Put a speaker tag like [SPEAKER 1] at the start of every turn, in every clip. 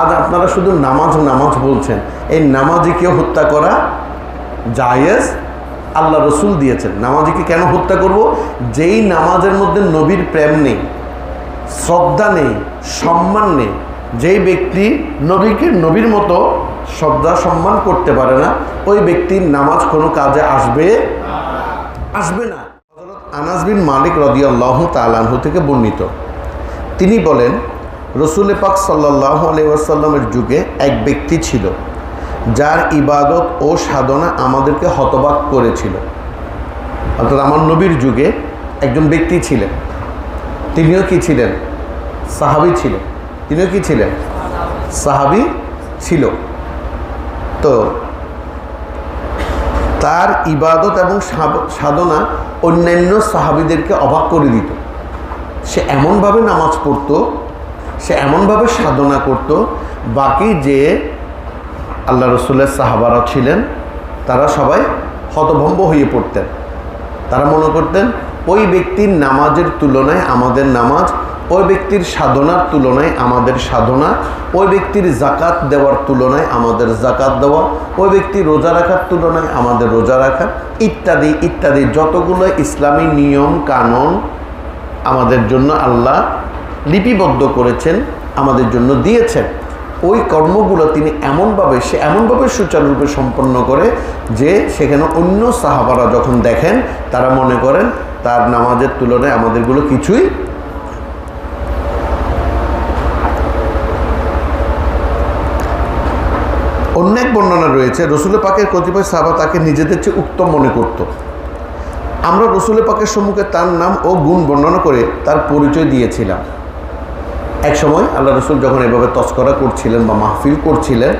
[SPEAKER 1] আজ আপনারা শুধু নামাজ নামাজ বলছেন। এই নামাজিকে হত্যা করা জায়েজ। আল্লাহ রসুল দিয়েছেন। নামাজিকে কেন হত্যা করব? যেই নামাজের মধ্যে নবীর প্রেম নেই, শ্রদ্ধা নেই, সম্মান নেই, যেই ব্যক্তি নবীকে নবীর মতো শ্রদ্ধা, সম্মান করতে পারে না, ওই ব্যক্তির নামাজ কোনো কাজে আসবে আসবে না। হযরত আনাস বিন মালিক রদিয়াল্লাহ তালাহু থেকে বর্ণিত। তিনি বলেন রসুল পাক সাল্লাহ আলাইসাল্লামের যুগে এক ব্যক্তি ছিল, যার ইবাদত ও সাধনা আমাদেরকে হতবাক করেছিল। অর্থাৎ আমার নবীর যুগে একজন ব্যক্তি ছিলেন। তিনিও কি ছিলেন? সাহাবি ছিলেন তিনিও কি ছিলেন? সাহাবি ছিল। তো তার ইবাদত এবং সাধনা অন্যান্য সাহাবিদেরকে অবাক করে দিত। সে এমনভাবে নামাজ পড়তো সে এমনভাবে সাধনা করত, বাকি যে আল্লাহ রসুলের সাহাবারা ছিলেন, তারা সবাই হতভম্ব হয়ে পড়তেন। তারা মনে করতেন, ওই ব্যক্তির নামাজের তুলনায় আমাদের নামাজ, ওই ব্যক্তির সাধনার তুলনায় আমাদের সাধনা, ওই ব্যক্তির জাকাত দেওয়ার তুলনায় আমাদের জাকাত দেওয়া, ওই ব্যক্তি রোজা রাখার তুলনায় আমাদের রোজা রাখা, ইত্যাদি ইত্যাদি। যতগুলো ইসলামী নিয়ম, কানুন আমাদের জন্য আল্লাহ লিপিবদ্ধ করেছেন, আমাদের জন্য দিয়েছেন। ওই কর্মগুলো তিনি এমনভাবে, সে এমনভাবে সুচারুরূপে সম্পন্ন করে যে সেখানে অন্য সাহাবারা যখন দেখেন, তারা মনে করেন তার নামাজের তুলনায় আমাদেরগুলো কিছুই অন্য এক বর্ণনা রয়েছে, রসুল পাকের কতিপয় সাহাবা তাকে নিজেদের চেয়ে উত্তম মনে করত। আমরা রসুল পাকের সম্মুখে তার নাম ও গুণ বর্ণনা করে তার পরিচয় দিয়েছিলাম। এক সময় আল্লাহ রসুল যখন এভাবে তস্করা করছিলেন বা মাহফিল করছিলেন,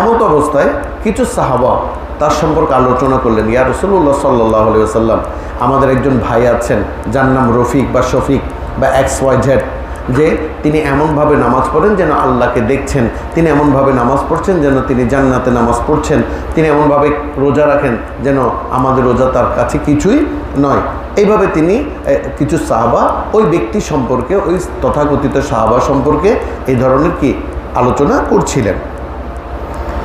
[SPEAKER 1] এমন অবস্থায় কিছু সাহাবা তার সম্পর্কে আলোচনা করলেন, ইয়া রসুল্লাহ সাল্লাহ সাল্লাম আমাদের একজন ভাই আছেন, যার নাম রফিক বা শফিক বা এক্স ওয়াই জেড যে তিনি এমনভাবে নামাজ পড়েন যেন আল্লাহকে দেখছেন। তিনি এমনভাবে নামাজ পড়ছেন যেন তিনি জান্নাতে নামাজ পড়ছেন। তিনি এমনভাবে রোজা রাখেন যেন আমাদের রোজা তার কাছে কিছুই নয়। এইভাবে তিনি কিছু সাহাবা ওই ব্যক্তি সম্পর্কে, ওই তথাকথিত সাহাবা সম্পর্কে এই ধরনের কি আলোচনা করছিলেন।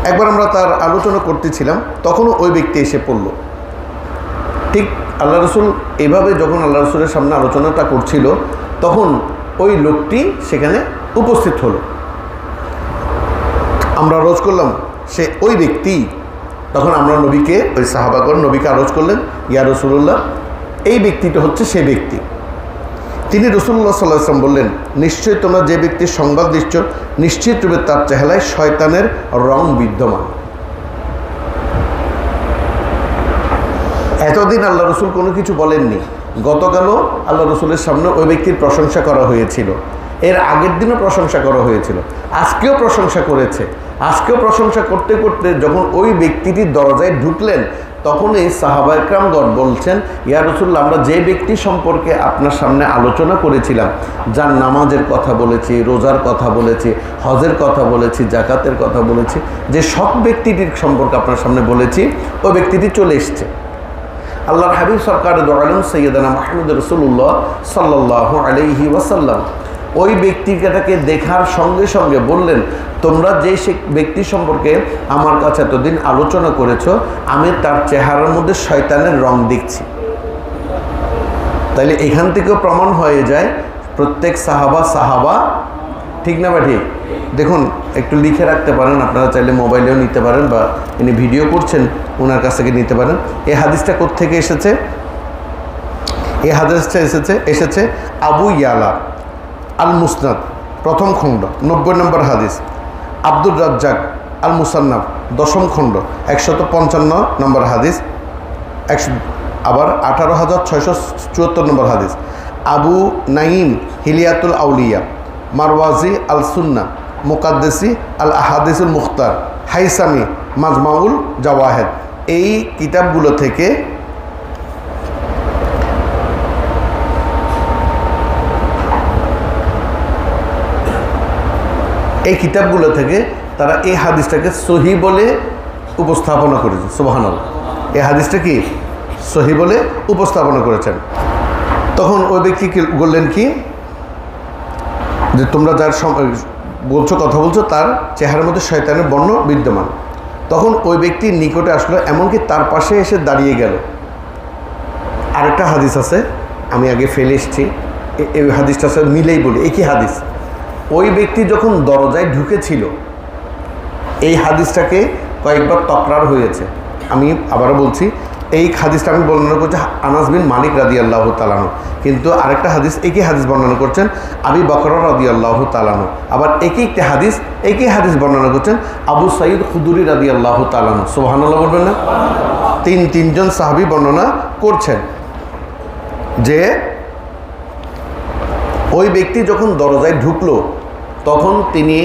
[SPEAKER 1] একবার আমরা তার আলোচনা করতেছিলাম, তখনও ওই ব্যক্তি এসে পড়ল। ঠিক আল্লাহ রসুল, এভাবে যখন আল্লাহ রসুলের সামনে আলোচনাটা করছিল, তখন ওই লোকটি সেখানে উপস্থিত হলো। আমরা রোজ করলাম, সে ওই ব্যক্তি, তখন আমরা নবীকে, ওই সাহাবাগর নবীকে আরোজ করলেন, ইয়া রসুল্লাহ এই ব্যক্তিটা হচ্ছে সে ব্যক্তি। তিনি রসুল্লাহ সাল্লাহ আসলাম বললেন, নিশ্চয়ই তোমরা যে ব্যক্তির সংবাদ দিচ্ছ নিশ্চিত রূপে তার চেহারায় শয়তানের রং বিদ্যমান। এতদিন আল্লাহ রসুল কোনো কিছু বলেননি। গতকালও আল্লাহ রসুলের সামনে ওই ব্যক্তির প্রশংসা করা হয়েছিল। এর আগের দিনও প্রশংসা করা হয়েছিল। আজকেও প্রশংসা করেছে। আজকেও প্রশংসা করতে করতে যখন ওই ব্যক্তিটি দরজায় ঢুকলেন তখন এই সাহাবা একরামগণ বলছেন, ইয়া রসুল্লাহ আমরা যে ব্যক্তি সম্পর্কে আপনার সামনে আলোচনা করেছিলাম, যার নামাজের কথা বলেছি, রোজার কথা বলেছি, হজের কথা বলেছি জাকাতের কথা বলেছি, যে সব ব্যক্তিটির সম্পর্কে আপনার সামনে বলেছি, ওই ব্যক্তিটি চলে এসছে। আল্লাহর হাবিব সরকার দোয়ালম সৈয়দানা মাহমুদ রসুল্লাহ সাল্লাহ আলহি ওয়াসাল্লাম। ওই ব্যক্তিটাকে দেখার সঙ্গে সঙ্গে বললেন, তোমরা যে সে ব্যক্তি সম্পর্কে আমার কাছে এতদিন আলোচনা করেছ, আমি তার চেহারার মধ্যে শয়তানের রং দেখছি। তাইলে এখান থেকেও প্রমাণ হয়ে যায়, প্রত্যেক সাহাবা সাহাবা, ঠিক না বা ঠিক? দেখুন, একটু লিখে রাখতে পারেন, আপনারা চাইলে মোবাইলেও নিতে পারেন বা ইনি ভিডিও করছেন ওনার কাছ থেকে নিতে পারেন। এই হাদিসটা কোত্থেকে এসেছে? এই হাদিসটা এসেছে এসেছে আবু ইয়ালা আল মুসনাদ প্রথম খণ্ড, নব্বই নম্বর হাদিস। আব্দুর রাজ্জাক আল মুসান্নাব দশম খণ্ড, একশত পঞ্চান্ন নম্বর হাদিস। একশো আবার আঠারো হাজার ছয়শো চুয়াত্তর নম্বর হাদিস। আবু নাইম হিলিয়াতুল আউলিয়া মারওয়াজি আল সুন্না মুকাদ্দেসি আল আহাদিসুল মুখতার, হাইসামি, মাজমাউল জাওয়াহেদ। এই কিতাবগুলো থেকে এই কিতাবগুলো থেকে তারা এই হাদিসটাকে সহি বলে উপস্থাপনা করেছে। সুবাহানল এই হাদিসটা কি? সহি বলে উপস্থাপনা করেছেন। তখন ওই ব্যক্তি বললেন কি? যে তোমরা যার বলছো, কথা বলছো, তার চেহারার মধ্যে শয়তানের বর্ণ বিদ্যমান। তখন ওই ব্যক্তির নিকটে আসলো, এমনকি তার পাশে এসে দাঁড়িয়ে গেল। আরেকটা হাদিস আছে, আমি আগে ফেলে এসছি। এই হাদিসটা সাথে মিলেই বলি, একই হাদিস। ওই ব্যক্তি যখন দরজায় ঢুকেছিল, এই হাদিসটাকে কয়েকবার তকরার হয়েছে। আমি আবারও বলছি এই হাদিসটা আমি বর্ণনা করছি আনাস বিন মালিক রাদি আল্লাহ তালানো কিন্তু আরেকটা হাদিস, একই হাদিস বর্ণনা করছেন আবি বকর রাদি আল্লাহ তালানো আবার একই একটি হাদিস, একই হাদিস বর্ণনা করছেন আবু সাইদ খুদুরি রাদি আল্লাহ তালানো সোহানাল্লাহ বলবেন না? তিন, তিনজন সাহাবি বর্ণনা করছেন যে ওই ব্যক্তি যখন দরজায় ঢুকলো, তখন তিনি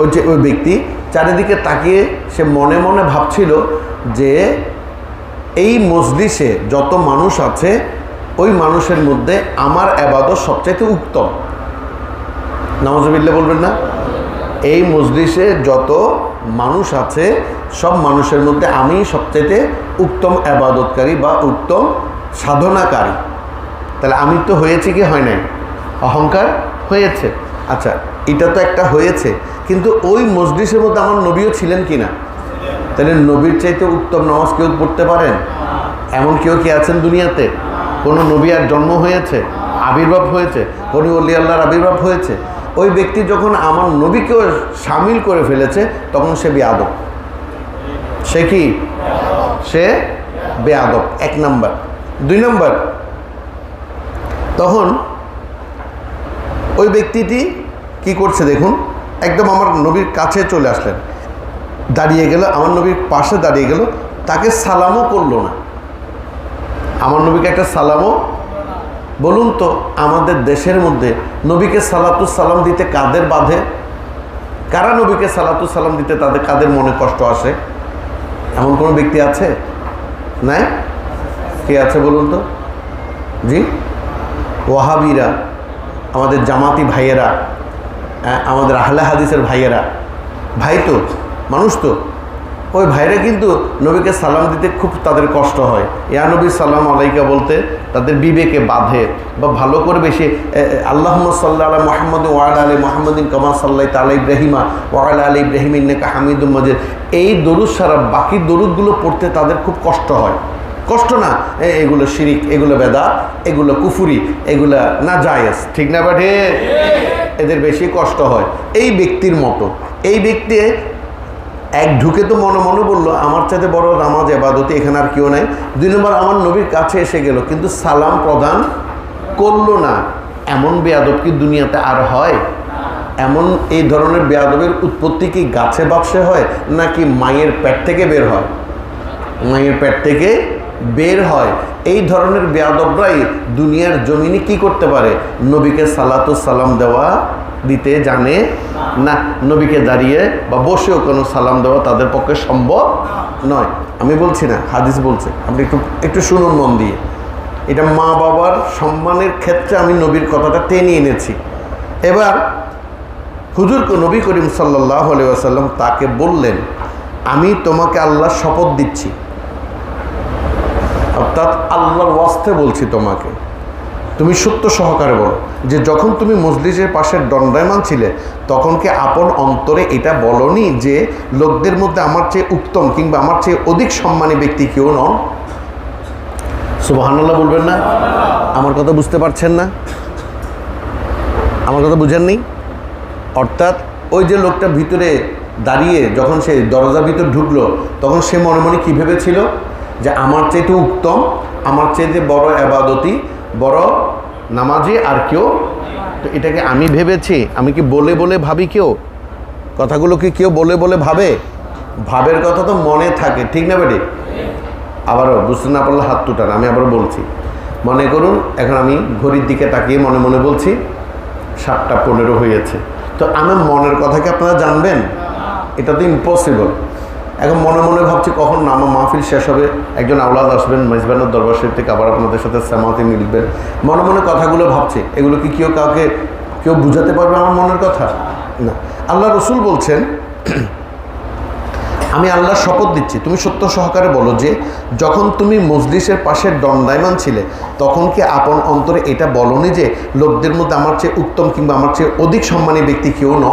[SPEAKER 1] ওই যে ওই ব্যক্তি চারিদিকে তাকিয়ে সে মনে মনে ভাবছিল যে এই মজলিসে যত মানুষ আছে, ওই মানুষের মধ্যে আমার আবাদত সবচাইতে উত্তম। নওয়াজবিল্লা বলবেন না? এই মজলিসে যত মানুষ আছে, সব মানুষের মধ্যে আমি সবচাইতে উত্তম আবাদতকারী বা উত্তম সাধনাকারী। তাহলে আমি তো হয়েছে কি হয় নাই? অহংকার হয়েছে। আচ্ছা এটা তো একটা হয়েছে, কিন্তু ওই মসজিদের মধ্যে আমার নবীও ছিলেন কি না তাহলে নবীর চাইতে উত্তম নামাজ কেউ পড়তে পারেন? এমন কেউ কি আছেন দুনিয়াতে? কোনো নবী আর জন্ম হয়েছে? আবির্ভাব হয়েছে? কোনো অলি আল্লাহর আবির্ভাব হয়েছে? ওই ব্যক্তি যখন আমার নবীকেও সামিল করে ফেলেছে, তখন সে বেয়াদব সে কি? সে বেয়াদব এক নাম্বার। দুই নাম্বার। তখন ওই ব্যক্তিটি কি করছে দেখুন? একদম আমার নবীর কাছে চলে আসলেন। দাঁড়িয়ে গেল, আমার নবীর পাশে দাঁড়িয়ে গেল, তাকে সালামও করল না। আমার নবীকে একটা সালামও, বলুন তো আমাদের দেশের মধ্যে নবীকে সালাতু সালাম দিতে কাদের বাঁধে? কারা নবীকে সালাতু সালাম দিতে তাদের কাদের মনে কষ্ট আসে? এমন কোনো ব্যক্তি আছে? নাই? কে আছে বলুন তো? জি? ওয়াহাবিরা, আমাদের জামাতি ভাইয়েরা আমাদের আহলে হাদিসের ভাইয়েরা। ভাই তো? মানুষ তো। ওই ভাইরা কিন্তু নবীকে সালাম দিতে খুব তাদের কষ্ট হয়। ইয়া নবী সালাম আলাইকা বলতে তাদের বিবেকে বাঁধে বা ভালো করে বেশি আল্লাহ সাল্লাহ মোহাম্মদ ওয়াল আলী মোহাম্মদিন কামা সাল্লাহ তালা ইব্রাহিমা ওয়াল আলী ইব্রাহিম ইন্নেকা হামিদুল মজিদ। এই দরুদ সারা বাকি দরুদগুলো পড়তে তাদের খুব কষ্ট হয়। কষ্ট না এগুলো শিরিক, এগুলো বেদা এগুলো কুফুরি, এগুলো না জায়েজ। ঠিক না বাটে এদের বেশি কষ্ট হয়। এই ব্যক্তির মতো। এই ব্যক্তি এক ঢুকে তো মনে মনে বলল, আমার চাইতে বড় নামাজ, এবাদতে, এখানে আর কেউ নাই। দুই নম্বর, আমার নবীর কাছে এসে গেল, কিন্তু সালাম প্রদান করল না। এমন বেয়াদব কি দুনিয়াতে আর হয়? এমন এই ধরনের বেয়াদবের উৎপত্তি কি গাছে বাক্সে হয়, নাকি মায়ের পেট থেকে বের হয়? মায়ের পেট থেকে বের হয়। এই ধরনের বেয়াদবরাই দুনিয়ার জমিনে কি করতে পারে? নবীকে সালাতু সালাম দেওয়া দিতে জানে না, নবীকে দাঁড়িয়ে বা বসেও কোনো সালাম দেওয়া তাদের পক্ষে সম্ভব নয়। আমি বলছি না, হাদিস বলছে। আপনি একটু একটু শুনুন মন দিয়ে। এটা মা বাবার সম্মানের ক্ষেত্রে আমি নবীর কথাটা টেনে এনেছি। এবার হুজুর নবী করিম সাল্লাহ আসাল্লাম তাকে বললেন, আমি তোমাকে আল্লাহর শপথ দিচ্ছি। অর্থাৎ আল্লাহর ওয়াস্তে বলছি তোমাকে। তুমি সত্য সহকারে বলো যে যখন তুমি মসজিদের পাশে দণ্ডায়মান ছিলে, তখন কি আপন অন্তরে এটা বলনি যে লোকদের মধ্যে আমার চেয়ে উত্তম কিংবা আমার চেয়ে অধিক সম্মানী ব্যক্তি কেউ নন? সুবাহান্লাহ বলবেন না? আমার কথা বুঝতে পারছেন না? আমার কথা বুঝেননি? অর্থাৎ ওই যে লোকটা ভিতরে দাঁড়িয়ে যখন সে দরজার ভিতর ঢুকলো, তখন সে মনে মনে কী ভেবেছিল? যে আমার চেয়ে তো উত্তম, আমার চাইতে বড় আবাদতি বড়, নামাজি আর কেউ? তো এটাকে আমি ভেবেছি, আমি কি বলে বলে ভাবি কেউ? কথাগুলো কি কেউ বলে বলে ভাবে? ভাবের কথা তো মনে থাকে, ঠিক না বেটি? আবারও বুঝতে না পারলে হাত তুটান, আমি আবার বলছি। মনে করুন, এখন আমি ঘড়ির দিকে তাকিয়ে মনে মনে বলছি, সাতটা পনেরো হয়েছে। তো আমার মনের কথা কি আপনারা জানবেন? এটা তো ইম্পসিবল এখন মনে মনে ভাবছি কখন নামা মাহফিল শেষ হবে। একজন আওলাদ আসবেন, মেজবানের দরবার শরীফ থেকে আবার আপনাদের সাথে সামাতে মিলবেন। মনে মনে কথাগুলো ভাবছি। এগুলো কি কেউ কাউকে, কেউ বুঝাতে পারবে আমার মনের কথা? না। আল্লাহ রসুল বলছেন, আমি আল্লাহ শপথ দিচ্ছি। তুমি সত্য সহকারে বলো যে, যখন তুমি মজলিসের পাশে দণ্ডায়মান ছিলে, তখন কি আপন অন্তরে এটা বলনি যে, লোকদের মধ্যে আমার চেয়ে উত্তম কিংবা আমার চেয়ে অধিক সম্মানী ব্যক্তি কেউ ন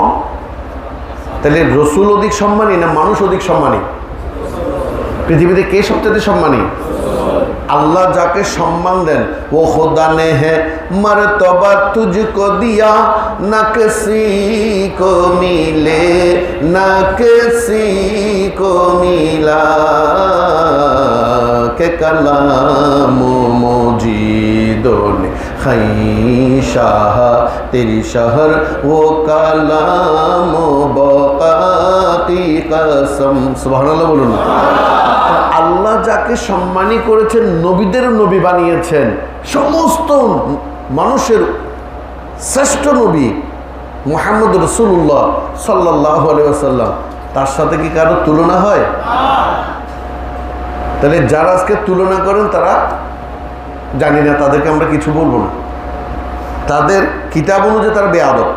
[SPEAKER 1] তাহলে রসুল অধিক সম্মানী না মানুষ অধিক সম্মানী? পৃথিবীতে কে সবচেয়ে সম্মানী? আল্লাহ যাকে সম্মান দেন, ও খোদা নে হে মরতবা তুঝকো দিয়া, না কিসি কো মিলে, না কিসি কো মিলা। কে কালাম খাই শাহ তেরি শহর ও কালাম বকাতি কসম। সুবহানাল্লাহ বলুন। আল্লাহ যাকে সম্মানী করেছেন, নবীদের নবী বানিয়েছেন, সমস্ত মানুষের শ্রেষ্ঠ নবী মোহাম্মদ রসুল্লাহ সাল্লাহ আসাল্লাম তার সাথে কি কারও তুলনা হয়? তাহলে যারা আজকে তুলনা করেন, তারা জানি না, তাদেরকে আমরা কিছু বলব না। তাদের কিতাব অনুযায়ী তারা বেয়াদব।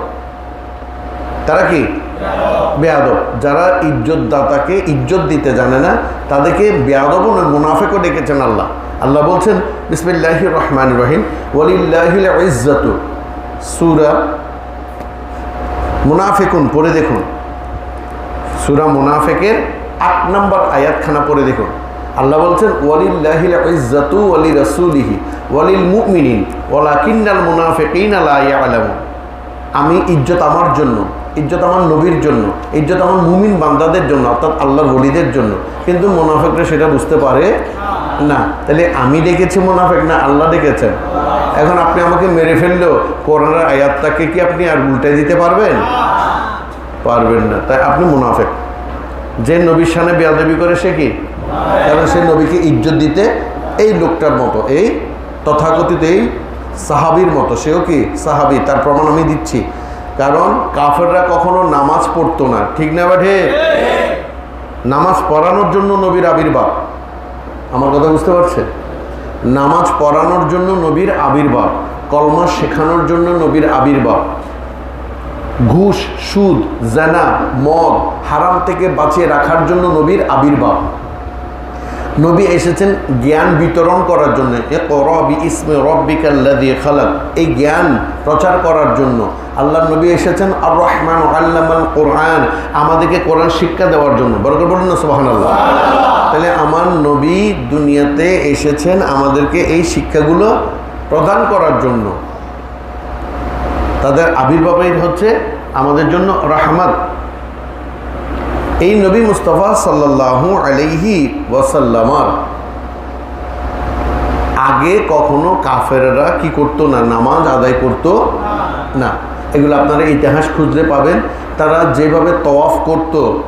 [SPEAKER 1] তারা কি? বেয়াদব। যারা ইজ্জত দাতাকে ইজ্জত দিতে জানে না, তাদেরকে বেয়াদব না মুনাফেকও ডেকেছেন আল্লাহ। আল্লাহ বলছেন বিসমিল্লাহ রহমান রহিম ওলিল্লাহিল সুরা মুনাফেকুন, পড়ে দেখুন। সুরা মুনাফেকের আট নম্বর আয়াতখানা পড়ে দেখুন। আল্লাহ বলছেন আমি ইজ্জত আমার জন্য, ইজ্জত আমার নবীর জন্য, ইজ্জত আমার মুমিন বান্দাদের জন্য, অর্থাৎ আল্লাহর বলিদের জন্য। কিন্তু মোনাফেকরা সেটা বুঝতে পারে না। তাহলে আমি ডেকেছি মোনাফেক না আল্লাহ ডেকেছেন এখন আপনি আমাকে মেরে ফেললেও করোনার আয়াতটাকে কি আপনি আর উল্টে দিতে পারবেন? পারবেন না। তাই আপনি মুনাফেক। যে নবীর সামনে বেয়াদবি করে সে কি? কারণ সে নবীকে ইজ্জত দিতে এই লোকটার মতো, এই তথাকথিত এই সাহাবির মতো, সেও কি সাহাবি? তার প্রমাণ আমি দিচ্ছি। কারণ কাফেররা কখনো নামাজ পড়তো না, ঠিক না বাঠে নামাজ পড়ানোর জন্য নবীর আবির্ভাব। আমার কথা বুঝতে পারছে? নামাজ পড়ানোর জন্য নবীর আবির্ভাব, কলমা শেখানোর জন্য নবীর আবির্ভাব। ঘুষ, সুদ, জানা, মদ, হারাম থেকে বাঁচিয়ে রাখার জন্য নবীর আবির্ভাব। নবী এসেছেন জ্ঞান বিতরণ করার জন্য। এ করবি ইসমে রব্বিকাল্লাদি খালাক। এই জ্ঞান প্রচার করার জন্য। আল্লাহ নবী এসেছেন আর রহমান আল্লামান কোরআন। আমাদেরকে কোরআন শিক্ষা দেওয়ার জন্য। বরকর বলুন না সোহান আল্লাহ তাহলে আমার নবী দুনিয়াতে এসেছেন আমাদেরকে এই শিক্ষাগুলো প্রদান করার জন্য। তাদের আবির্ভাবই হচ্ছে আমাদের জন্য রহমত। এই নবী মুস্তফা সাল্লাহু আলাইহি ওয়াসাল্লামার। আগে কখনো কাফেররা কি করতো না, নামাজ আদায় করতো? না। এগুলো আপনারা ইতিহাস খুঁজলে পাবেন। তারা যেভাবে তওয়াফ করতো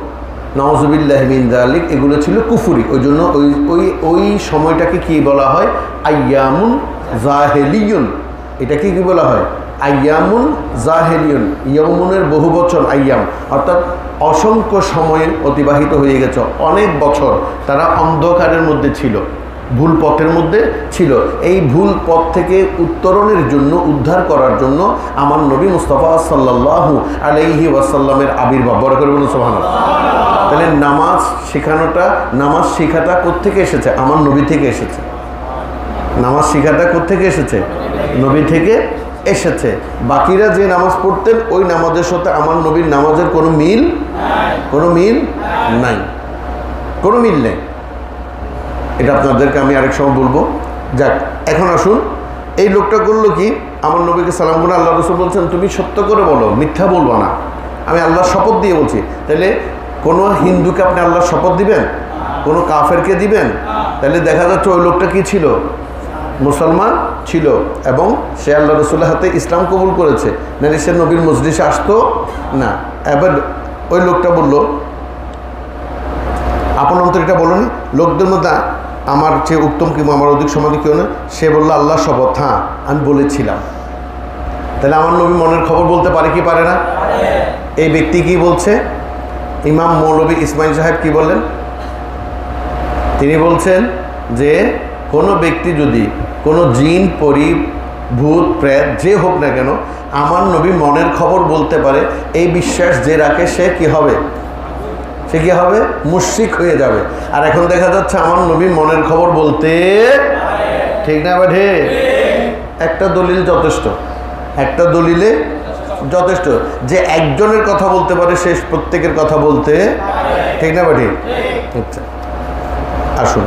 [SPEAKER 1] নওয়াজবিল্লাহ আলিক এগুলো ছিল কুফুরি। ওই জন্য ওই ওই ওই সময়টাকে কি বলা হয়? আয়ামুন জাহেলিয়ন। এটাকে কি বলা হয়? আয়ামুন জাহেলিয়ন ইয়মুনের বহু বছর আয়াম, অর্থাৎ অসংখ্য সময়ে অতিবাহিত হয়ে গেছে। অনেক বছর তারা অন্ধকারের মধ্যে ছিল, ভুল পথের মধ্যে ছিল। এই ভুল পথ থেকে উত্তরণের জন্য, উদ্ধার করার জন্য আমার নবী মুস্তফা সাল্লাহু আলাইহি ওয়াসাল্লামের আবির্ভাব। বড় করে বলুন সোহান তাহলে নামাজ শেখানোটা, নামাজ শেখাটা কোত্থেকে এসেছে? আমার নবী থেকে এসেছে। নামাজ শেখাটা কোত্থেকে এসেছে? নবী থেকে এসেছে। বাকিরা যে নামাজ পড়তেন, ওই নামাজের সাথে আমার নবীর নামাজের কোনো মিল কোনো মিল নাই। কোনো মিল নেই। এটা আপনাদেরকে আমি আরেক সময় বলব। যাক, এখন আসুন। এই লোকটা করল কি? আমার নবীকে সালাম করে আল্লাহ রসুল বলছেন, তুমি সত্য করে বলো, মিথ্যা বলব না। আমি আল্লাহর শপথ দিয়ে বলছি। তাহলে কোনো হিন্দুকে আপনি আল্লাহর শপথ দিবেন? কোনো কাফেরকে দিবেন? তাহলে দেখা যাচ্ছে ওই লোকটা কি ছিল? মুসলমান ছিল এবং সে আল্লাহ রসুল্লাহ হাতে ইসলাম কবুল করেছে। নাহলে সে নবীর মসজিদে আসতো না। এবার ওই লোকটা বলল, আপন অন্তর এটা বলো লোকদের মধ্যে আমার চেয়ে উত্তম কিংবা আমার অধিক সমাধি কেউ না সে বলল আল্লাহ শপথ হ্যাঁ আমি বলেছিলাম। তাহলে আমার নবী মনের খবর বলতে পারে কি পারে না? এই ব্যক্তি কি বলছে? ইমাম মৌলবী ইসমাইল সাহেব কি বললেন? তিনি বলছেন যে, কোনো ব্যক্তি যদি কোনো জিন, পরি, ভূত, প্রেত, যে হোক না কেন, আমার নবী মনের খবর বলতে পারে, এই বিশ্বাস যে রাখে সে কি হবে? সে কি হবে? মুশরিক হয়ে যাবে। আর এখন দেখা যাচ্ছে আমার নবী মনের খবর বলতে ঠিক না বাঠে একটা দলিল যথেষ্ট। একটা দলিলে যথেষ্ট। যে একজনের কথা বলতে পারে শেষ প্রত্যেকের কথা বলতে ঠিক না বাঠি আচ্ছা আসুন।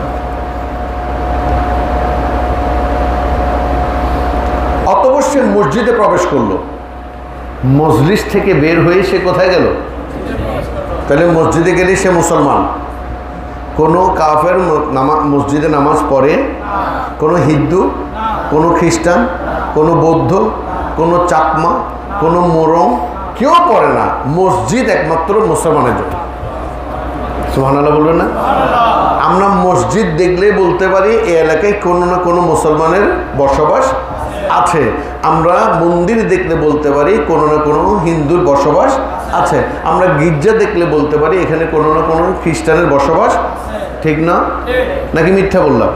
[SPEAKER 1] সে মসজিদে প্রবেশ করল। মজলিস থেকে বের হয়ে সে কোথায় গেল? তাহলে মসজিদে গেলে সে মুসলমান। কোনো কাফের মসজিদে নামাজ পড়ে, কোনো হিন্দু, কোনো খ্রিস্টান, কোনো বৌদ্ধ, কোনো চাকমা, কোনো মোরম কেউ পড়ে না। মসজিদ একমাত্র মুসলমানের জন্য। সুহানাল্লাহ বলবেন না? আমরা মসজিদ দেখলেই বলতে পারি এ এলাকায় কোনো না কোনো মুসলমানের বসবাস আছে। আমরা মন্দির দেখলে বলতে পারি কোনো না কোনো হিন্দুর বসবাস আছে। আমরা গির্জা দেখলে বলতে পারি এখানে কোনো না কোনো খ্রিস্টানের বসবাস। ঠিক না? নাকি মিথ্যা বললাম?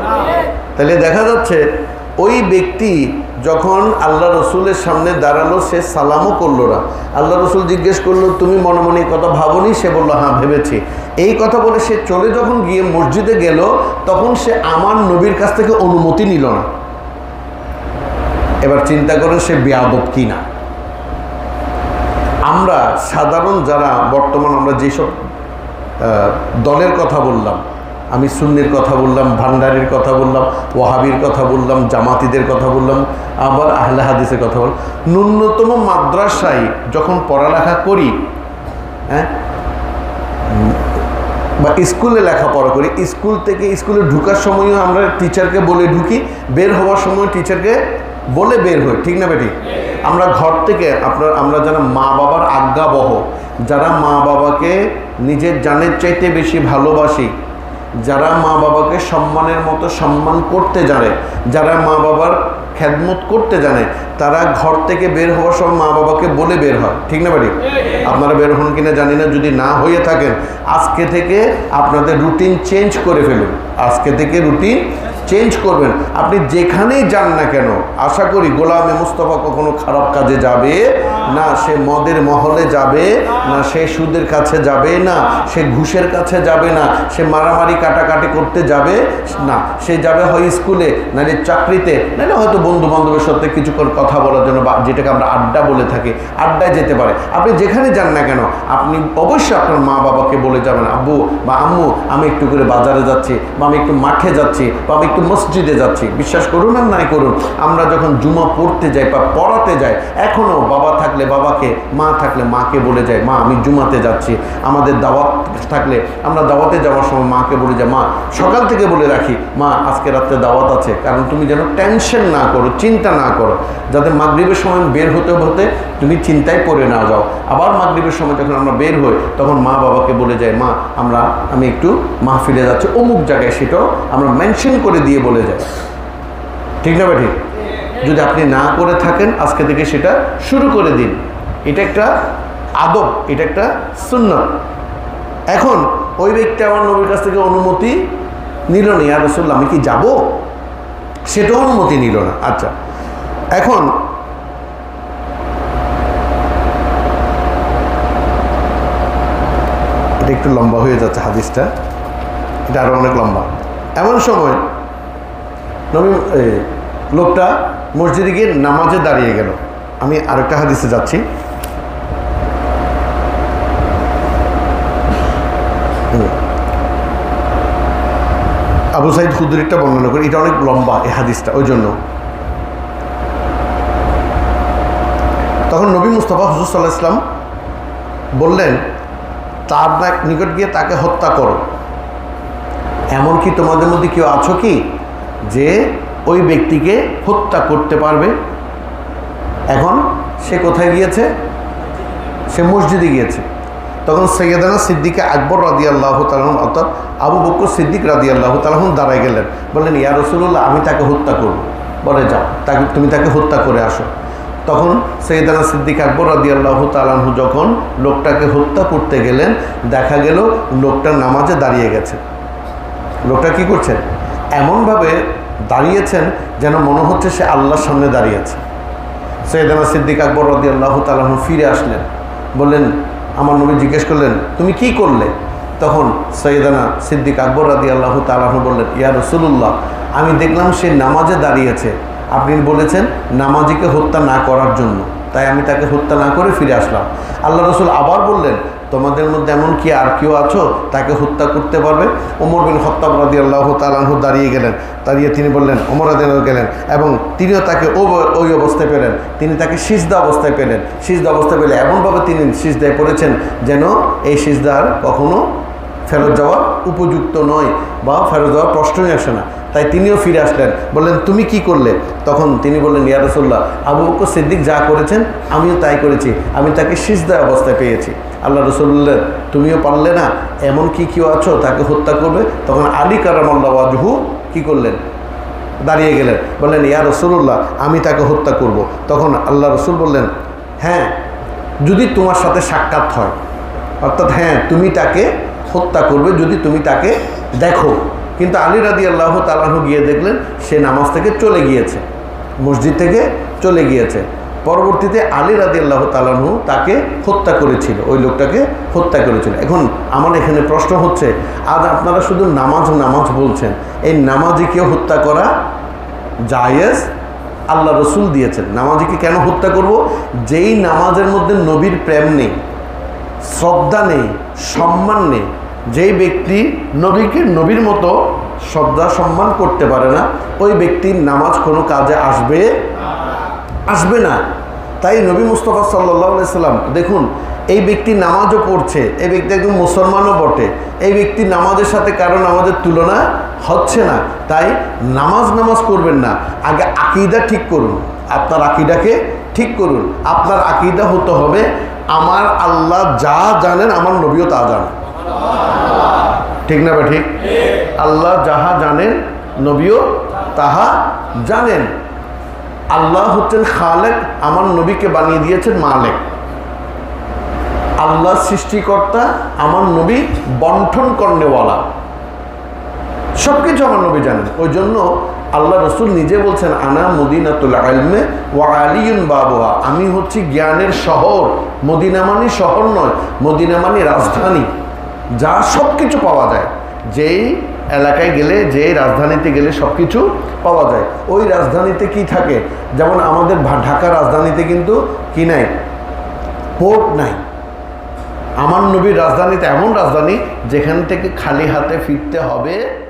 [SPEAKER 1] তাহলে দেখা যাচ্ছে ওই ব্যক্তি যখন আল্লাহ রসুলের সামনে দাঁড়াল, সে সালামও করল না। আল্লাহ রসুল জিজ্ঞেস করল, তুমি মনে মনে কথা ভাবনি? সে বলল হ্যাঁ ভেবেছি। এই কথা বলে সে চলে যখন গিয়ে মসজিদে গেল, তখন সে আমার নবীর কাছ থেকে অনুমতি নিল না। এবার চিন্তা করেন সে বেয়াদব কি না আমরা সাধারণ যারা বর্তমান আমরা যেসব দলের কথা বললাম, আমি সুন্নির কথা বললাম, ভান্ডারির কথা বললাম, ওয়াহাবির কথা বললাম, জামাতিদের কথা বললাম, আবার আহলে হাদিসের কথা বললাম। ন্যূনতম মাদ্রাসায় যখন পড়ালেখা করি হ্যাঁ বা স্কুলে লেখাপড়া করি, স্কুল থেকে স্কুলে ঢুকার সময়ও আমরা টিচারকে বলে ঢুকি, বের হওয়ার সময় টিচারকে বলে বের হই, ঠিক না বেটি? আমরা ঘর থেকে আপনার, আমরা যারা মা বাবার আজ্ঞাবহ, যারা মা বাবাকে নিজের জানের চাইতে বেশি ভালোবাসি, যারা মা বাবাকে সম্মানের মতো সম্মান করতে জানে, যারা মা বাবার খেদমত করতে জানে, তারা ঘর থেকে বের হওয়ার সময় মা বাবাকে বলে বের হয়, ঠিক না বাড়ি আপনারা বের হন কিনা জানি না, যদি না হয়ে থাকেন, আজকে থেকে আপনাদের রুটিন চেঞ্জ করে ফেলুন, আজকে থেকে রুটিন চেঞ্জ করবেন। আপনি যেখানেই যান না কেন, আশা করি গোলামে মুস্তফা কখনো খারাপ কাজে যাবে না, সে মদের মহলে যাবে না, সে সুদের কাছে যাবে না, সে ঘুষের কাছে যাবে না, সে মারামারি কাটাকাটি করতে যাবে না, সে যাবে হয় স্কুলে, নাহলে চাকরিতে, নাহলে হয়তো বন্ধু বান্ধবের সাথে কিছুক্ষণ কথা বলার জন্য বা যেটাকে আমরা আড্ডা বলে থাকি, আড্ডায় যেতে পারে। আপনি যেখানে যান না কেন, আপনি অবশ্যই আপনার মা বাবাকে বলে যাবেন, আব্বু বা আম্মু, আমি একটু করে বাজারে যাচ্ছি বা আমি একটু মাঠে যাচ্ছি বা আমি একটু মসজিদে যাচ্ছি, বিশ্বাস করুন আর নাই করুন। আমরা যখন জুমা পড়তে যাই বা পড়াতে যাই এখনও বাবা থাকলে বাবাকে, মা থাকলে মাকে বলে যায়, মা, আমি জুমাতে যাচ্ছি। আমাদের দাওয়াত থাকলে আমরা দাওয়াতে যাওয়ার সময় মাকে বলে যাই, মা, সকাল থেকে বলে রাখি, মা, আজকে রাত্রে দাওয়াত আছে। কারণ তুমি যেন টেনশন না করো, চিন্তা না করো। যাতে মাগরীবের সময় বের হতে হতে তুমি চিন্তায় পড়ে না যাও। আবার মাগরীবের সময় যখন আমরা বের হই, তখন মা বাবাকে বলে যাই মা, আমরা, আমি একটু মাহফিলে যাচ্ছি। অমুক জায়গায় সেটাও আমরা মেনশন করে দিয়ে বলে যাই ঠিক না ঠিক যদি আপনি না করে থাকেন, আজকে থেকে সেটা শুরু করে দিন। এটা একটা আদব, এটা একটা সুন্নত। এখন ওই ব্যক্তি আমার নবীর কাছ থেকে অনুমতি নিল না, ইয়া রসুল্লাহ আমি কি যাব? সেটাও অনুমতি নিল না। আচ্ছা এখন এটা একটু লম্বা হয়ে যাচ্ছে হাদিসটা। এটা আরও অনেক লম্বা। এমন সময় লোকটা মসজিদে গিয়ে নামাজে দাঁড়িয়ে গেল। আমি আরেকটা হাদিসে যাচ্ছি। আবু সাইদ খুদুরিটা বর্ণনা করি, এটা অনেক লম্বা এই হাদিসটা, ওই জন্য। তখন নবী মুস্তফা হুজুর ইসলাম বললেন, তার নিকট গিয়ে তাকে হত্যা করো। এমনকি তোমাদের মধ্যে কেউ আছো কি? যে ওই ব্যক্তিকে হত্যা করতে পারবে। এখন সে কোথায় গিয়েছে? সে মসজিদে গিয়েছে। তখন সৈয়দানা সিদ্দিকে আকবর রাদি আল্লাহ তালন অর্থাৎ আবু বকর সিদ্দিক রাদি আল্লাহ তালন দাঁড়ায় গেলেন। বললেন, ইয়া রসুল্লাহ আমি তাকে হত্যা করব। বলে, যাও, তাকে, তুমি তাকে হত্যা করে আসো। তখন সৈয়দানা সিদ্দিক আকবর রাদি আল্লাহ তালাহু যখন লোকটাকে হত্যা করতে গেলেন, দেখা গেল লোকটা নামাজে দাঁড়িয়ে গেছে। লোকটা কি করছেন এমনভাবে দাঁড়িয়েছেন যেন মনে হচ্ছে সে আল্লাহর সামনে দাঁড়িয়েছে। সৈয়দানা সিদ্দিক আকবর রদি আল্লাহ তালাহ ফিরে আসলেন, বললেন, আমার নবী জিজ্ঞেস করলেন, তুমি কি করলে? তখন সৈয়দানা সিদ্দিক আকবর রাদি আল্লাহ তালাহ বললেন, ইয়া রসুল্লাহ আমি দেখলাম সে নামাজে দাঁড়িয়েছে। আপনি বলেছেন নামাজিকে হত্যা না করার জন্য। তাই আমি তাকে হত্যা না করে ফিরে আসলাম। আল্লাহ রসুল আবার বললেন, তোমাদের মধ্যে এমন কি আর কেউ আছো? তাকে হত্যা করতে পারবে? ওমর বিন হত্তাব রাদি আল্লাহ তালাহু দাঁড়িয়ে গেলেন। দাঁড়িয়ে তিনি বললেন ওমর রাদিয়াল গেলেন এবং তিনিও তাকে ওই অবস্থায় পেলেন। তিনি তাকে সিজদা অবস্থায় পেলেন। সিজদা অবস্থায় পেলে এমনভাবে তিনি সিজদায় পড়েছেন যেন এই সিজদার কখনো ফেরত যাওয়া উপযুক্ত নয় বা ফেরত যাওয়ার প্রশ্নই আসে না। তাই তিনিও ফিরে আসলেন। বললেন, তুমি কি করলে? তখন তিনি বললেন, ইয়া রসুল্লাহ আবু বকর সিদ্দিক যা করেছেন, আমিও তাই করেছি। আমি তাকে সিজদা অবস্থায় পেয়েছি। আল্লাহ রসুল্লাহ তুমিও পারলে না, এমন কি কেউ আছো তাকে হত্যা করবে? তখন আলী কারামাল্লাহ কি করলেন? দাঁড়িয়ে গেলেন, বললেন, ইয়া রসুল্লাহ আমি তাকে হত্যা করব। তখন আল্লাহ রসুল বললেন হ্যাঁ যদি তোমার সাথে সাক্ষাৎ হয়, অর্থাৎ হ্যাঁ তুমি তাকে হত্যা করবে যদি তুমি তাকে দেখো। কিন্তু আলী রাদি আল্লাহ তালাহু গিয়ে দেখলেন সে নামাজ থেকে চলে গিয়েছে, মসজিদ থেকে চলে গিয়েছে। পরবর্তীতে আলী রাদি আল্লাহ তালাহু তাকে হত্যা করেছিল, ওই লোকটাকে হত্যা করেছিল। এখন আমার এখানে প্রশ্ন হচ্ছে, আজ আপনারা শুধু নামাজ নামাজ বলছেন, এই নামাজিকে হত্যা করা জায়েজ? আল্লাহ রসুল দিয়েছেন নামাজিকে কেন হত্যা করব? যেই নামাজের মধ্যে নবীর প্রেম নেই, শ্রদ্ধা নেই, সম্মান নেই যেই ব্যক্তি নবীকে নবীর মতো শ্রদ্ধা সম্মান করতে পারে না, ওই ব্যক্তির নামাজ কোনো কাজে আসবে আসবে না। তাই নবী মুস্তফা সাল্লাহ সাল্লাম, দেখুন, এই ব্যক্তি নামাজও পড়ছে, এই ব্যক্তি একজন মুসলমানও বটে, এই ব্যক্তি নামাজের সাথে কারও নামাজের তুলনা হচ্ছে না। তাই নামাজ নামাজ করবেন না, আগে আকিদা ঠিক করুন, আপনার আকিদাকে ঠিক করুন, আপনার আকিদা হতে হবে, আমার আল্লাহ যা জানেন, আমার নবীও তা জানেন। ঠিক না বা ঠিক? আল্লাহ যাহা জানেন, নবীও তাহা জানেন। আল্লাহ হচ্ছেন খালেক, আমার নবীকে বানিয়ে দিয়েছেন মালেক। আল্লাহ সৃষ্টিকর্তা, আমার নবী বন্ঠন কর্নেওয়ালা। সব কিছু আমার নবী জানেন। ওই জন্য আল্লাহ রসুল নিজে বলছেন, আনা মদিনাতুল আলমে ওয়া আলিউন বাবুয়া আমি হচ্ছি জ্ঞানের শহর। মদিনা মানি শহর নয়, মদিনা মানি রাজধানী। যা সব কিছু পাওয়া যায়। যেই এলাকায় গেলে, যেই রাজধানীতে গেলে সব কিছু পাওয়া যায়। ওই রাজধানীতে কি থাকে? যেমন আমাদের ঢাকা রাজধানীতে কিন্তু কি নাই? পোর্ট নাই। আমার নবীর রাজধানীতে এমন রাজধানী যেখান থেকে খালি হাতে ফিরতে হবে